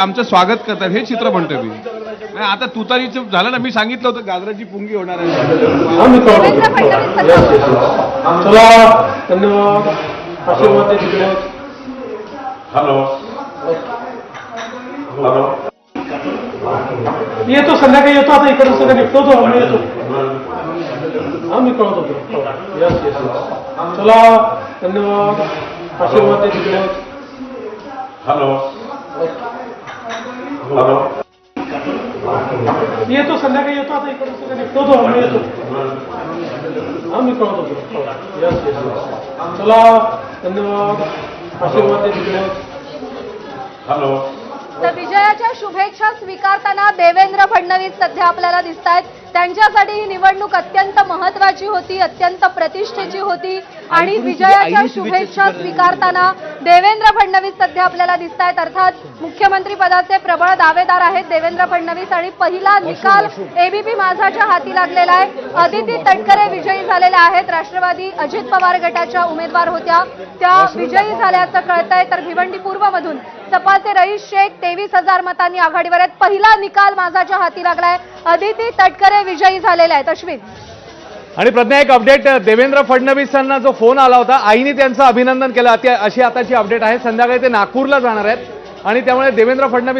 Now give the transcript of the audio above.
आमचं स्वागत करतात हे चित्र म्हणतोय मी. नाही, आता तुतारीचं झालं ना मी सांगितलं होतं गाजराची पुंगी होणार आहे. धन्यवाद. हॅलो हॅलो येतो संध्याकाळी येतो आता इकडे सगळं निघतो आम्ही येतो. आम्ही कळत होतो यस यस चला धन्यवाद. आशीर्वाद हॅलो येतो संध्याकाळी येतो आता इकडे सगळं निघतो आम्ही येतो. आम्ही कळत होतो यस यस चला धन्यवाद. आशीर्वाद तिकडे हॅलो. तर विजयाच्या शुभेच्छा स्वीकारताना देवेंद्र फडणवीस सध्या आपल्याला दिसत आहेत त्यांच्यासाठी ही निवडणूक अत्यंत महत्वाची होती अत्यंत प्रतिष्ठेची होती. आणि विजयाच्या शुभेच्छा स्वीकारताना देवेंद्र फडणवीस सध्या आपल्याला दिसत आहेत अर्थात मुख्यमंत्री पदाचे प्रबळ दावेदार आहेत देवेंद्र फडणवीस आणि पहिला निकाल एबीपी माझाच्या हाती लागलेला आहे. अदिती तटकरे विजयी झालेल्या आहेत. राष्ट्रवादी अजित पवार गटाच्या उमेदवार होत्या. त्या विजयी झाल्याचं कळतंय. तर भिवंडी पूर्वमधून सपाचे रईस शेख तेवीस हजार मतांनी आघाडीवर आहेत. पहिला निकाल माझाच्या हाती लागलाय. अदिती तटकरे विजयी झालेल्या आहेत अश्विन आणि प्रज्ञा एक अपडेट देवेंद्र फडणवीसांना जो फोन आला होता आईने त्यांचं अभिनंदन केलं. अशी आताची अपडेट आहे. संध्याकाळी ते नागपूरला जाणार आहेत. आणि त्यामुळे देवेंद्र फडणवीस